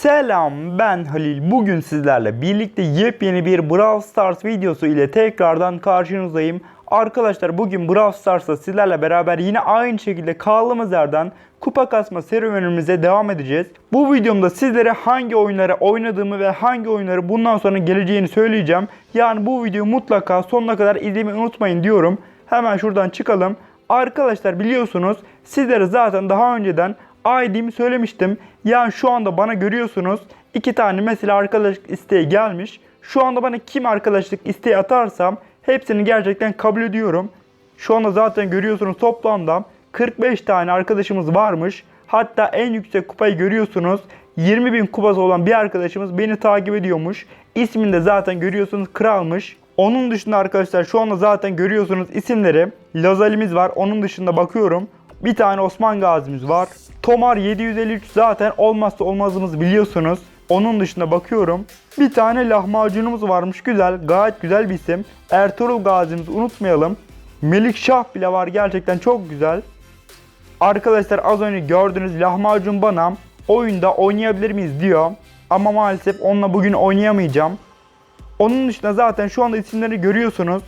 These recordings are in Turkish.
Selam ben Halil. Bugün sizlerle birlikte yepyeni bir Brawl Stars videosu ile tekrardan karşınızdayım. Arkadaşlar bugün Brawl Stars'ta sizlerle beraber yine aynı şekilde kaldığımız yerden kupa kasma serüvenimize devam edeceğiz. Bu videomda sizlere hangi oyunları oynadığımı ve hangi oyunları bundan sonra geleceğini söyleyeceğim. Yani bu videoyu mutlaka sonuna kadar izlemeyi unutmayın diyorum. Hemen şuradan çıkalım. Arkadaşlar biliyorsunuz sizlere zaten daha önceden ID'mi söylemiştim. Yani şu anda bana görüyorsunuz iki tane mesela arkadaşlık isteği gelmiş. Şu anda bana kim arkadaşlık isteği atarsam hepsini gerçekten kabul ediyorum. Şu anda zaten görüyorsunuz toplamda 45 tane arkadaşımız varmış. Hatta en yüksek kupayı görüyorsunuz. 20 bin kupası olan bir arkadaşımız beni takip ediyormuş. İsmini de zaten görüyorsunuz kralmış. Onun dışında arkadaşlar şu anda zaten görüyorsunuz isimleri. Lazalimiz var. Onun dışında bakıyorum. Bir tane Osman Gazi'miz var. Tomar 753 zaten olmazsa olmazımız biliyorsunuz. Onun dışında bakıyorum. Bir tane lahmacunumuz varmış. Güzel. Gayet güzel bir isim. Ertuğrul Gazi'miz unutmayalım. Melik Şah bile var. Gerçekten çok güzel. Arkadaşlar az önce gördüğünüz lahmacun bana oyunda oynayabilir miyiz diyor. Ama maalesef onunla bugün oynayamayacağım. Onun dışında zaten şu anda isimleri görüyorsunuz.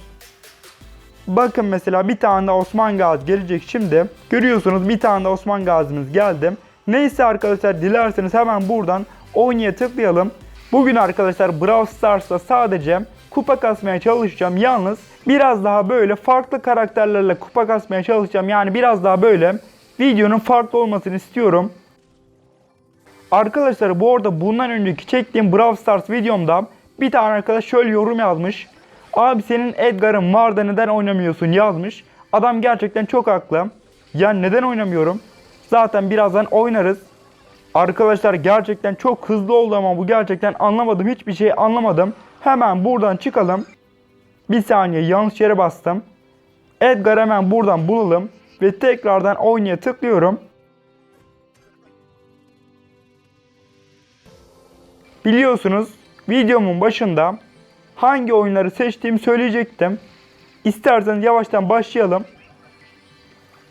Bakın mesela bir tane de Osman Gazi gelecek şimdi. Görüyorsunuz bir tane de Osman Gazi'miz geldi. Neyse arkadaşlar dilerseniz hemen buradan oynaya tıklayalım. Bugün arkadaşlar Brawl Stars'ta sadece kupa kasmaya çalışacağım. Yalnız biraz daha böyle farklı karakterlerle kupa kasmaya çalışacağım. Yani biraz daha böyle videonun farklı olmasını istiyorum. Arkadaşlar bu arada bundan önceki çektiğim Brawl Stars videomda bir tane arkadaş şöyle yorum yazmış. Abi senin Edgar'ın var da neden oynamıyorsun yazmış. Adam gerçekten çok haklı. Yani neden oynamıyorum? Zaten birazdan oynarız. Arkadaşlar gerçekten çok hızlı oldu ama bu gerçekten anlamadım. Hiçbir şey anlamadım. Hemen buradan çıkalım. Bir saniye yanlış yere bastım. Edgar hemen buradan bulalım. Ve tekrardan oynaya tıklıyorum. Biliyorsunuz videomun başında hangi oyunları seçtiğimi söyleyecektim. İsterseniz yavaştan başlayalım.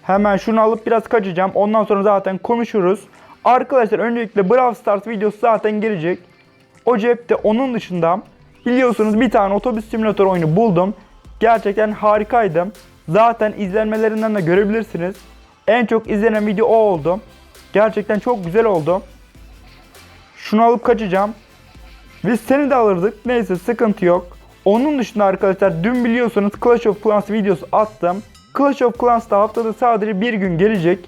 Hemen şunu alıp biraz kaçacağım. Ondan sonra zaten konuşuruz. Arkadaşlar öncelikle Brawl Stars videosu zaten gelecek. O cepte onun dışında biliyorsunuz bir tane otobüs simülatör oyunu buldum. Gerçekten harikaydı. Zaten izlenmelerinden de görebilirsiniz. En çok izlenen video o oldu. Gerçekten çok güzel oldu. Şunu alıp kaçacağım. Biz seni de alırdık. Neyse sıkıntı yok. Onun dışında arkadaşlar dün biliyorsunuz Clash of Clans videosu attım. Clash of Clans'ta haftada sadece bir gün gelecek.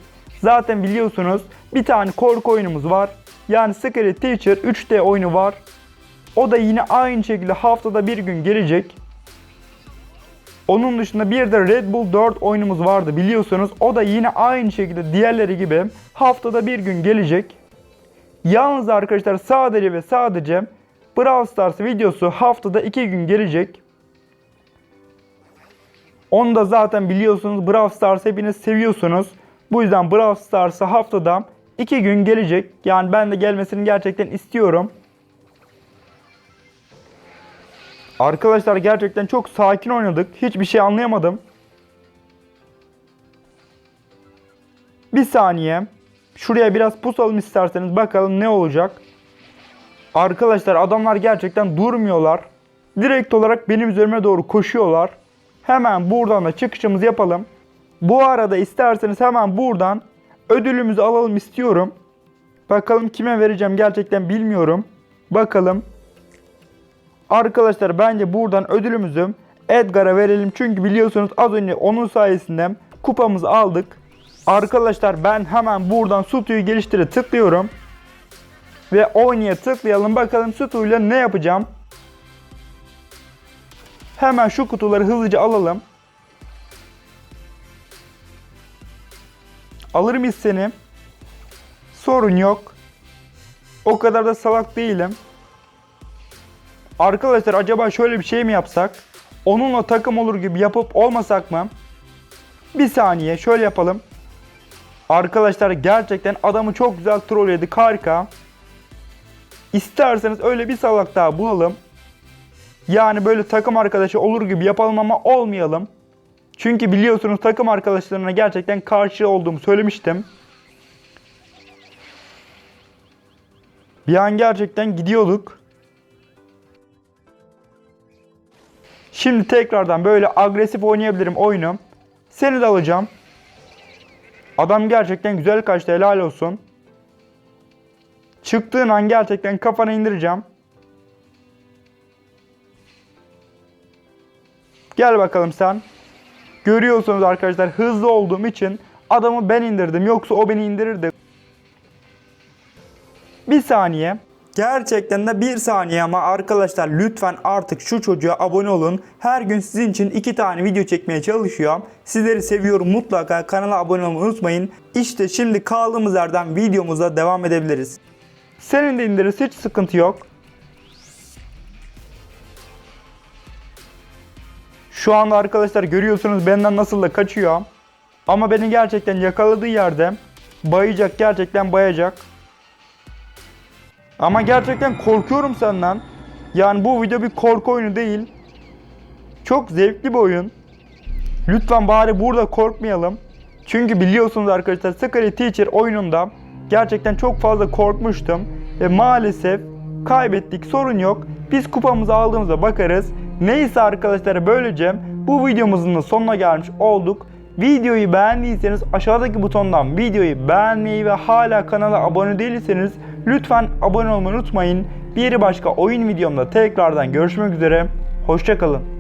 Zaten biliyorsunuz bir tane korku oyunumuz var. Yani Scary Teacher 3D oyunu var. O da yine aynı şekilde haftada bir gün gelecek. Onun dışında bir de Red Bull 4 oyunumuz vardı biliyorsunuz. O da yine aynı şekilde diğerleri gibi haftada bir gün gelecek. Yalnız arkadaşlar sadece ve sadece Brawl Stars videosu haftada 2 gün gelecek. Onu da zaten biliyorsunuz Brawl Stars hepiniz seviyorsunuz. Bu yüzden Brawl Stars'a haftada 2 gün gelecek. Yani ben de gelmesini gerçekten istiyorum. Arkadaşlar gerçekten çok sakin oynadık. Hiçbir şey anlayamadım. Bir saniye. Şuraya biraz pusalım isterseniz bakalım ne olacak. Arkadaşlar adamlar gerçekten durmuyorlar. Direkt olarak benim üzerime doğru koşuyorlar. Hemen buradan da çıkışımızı yapalım. Bu arada isterseniz hemen buradan ödülümüzü alalım istiyorum. Bakalım kime vereceğim gerçekten bilmiyorum. Bakalım. Arkadaşlar bence buradan ödülümüzü Edgar'a verelim. Çünkü biliyorsunuz az önce onun sayesinde kupamızı aldık. Arkadaşlar ben hemen buradan Sutu'yu geliştire tıklıyorum. Ve oynaya tıklayalım. Bakalım Sutu'yla ne yapacağım. Hemen şu kutuları hızlıca alalım. Alır mıyız seni? Sorun yok. O kadar da salak değilim. Arkadaşlar acaba şöyle bir şey mi yapsak? Onunla takım olur gibi yapıp olmasak mı? Bir saniye şöyle yapalım. Arkadaşlar gerçekten adamı çok güzel trolledik harika. İsterseniz öyle bir salak daha bulalım. Yani böyle takım arkadaşı olur gibi yapalım ama olmayalım. Çünkü biliyorsunuz takım arkadaşlarına gerçekten karşı olduğumu söylemiştim. Bir an gerçekten gidiyorduk. Şimdi tekrardan böyle agresif oynayabilirim oyunu. Seni de alacağım. Adam gerçekten güzel kaçtı helal olsun. Çıktığın an gerçekten kafana indireceğim. Gel bakalım sen. Görüyorsunuz arkadaşlar hızlı olduğum için adamı ben indirdim. Yoksa o beni indirirdi. Bir saniye. Gerçekten de bir saniye ama arkadaşlar lütfen artık şu çocuğa abone olun. Her gün sizin için iki tane video çekmeye çalışıyorum. Sizleri seviyorum mutlaka kanala abone olmayı unutmayın. İşte şimdi kaldığımız yerden videomuza devam edebiliriz. Senin de indiririz hiç sıkıntı yok. Şu anda arkadaşlar görüyorsunuz benden nasıl da kaçıyor. Ama beni gerçekten yakaladığı yerde bayacak gerçekten bayacak. Ama gerçekten korkuyorum senden. Yani bu video bir korku oyunu değil. Çok zevkli bir oyun. Lütfen bari burada korkmayalım. Çünkü biliyorsunuz arkadaşlar Scary Teacher oyununda gerçekten çok fazla korkmuştum. Ve maalesef kaybettik sorun yok. Biz kupamızı aldığımızda bakarız. Neyse arkadaşlar böylece bu videomuzun da sonuna gelmiş olduk. Videoyu beğendiyseniz aşağıdaki butondan videoyu beğenmeyi ve hala kanala abone değilseniz lütfen abone olmayı unutmayın. Bir başka oyun videomda tekrardan görüşmek üzere. Hoşçakalın.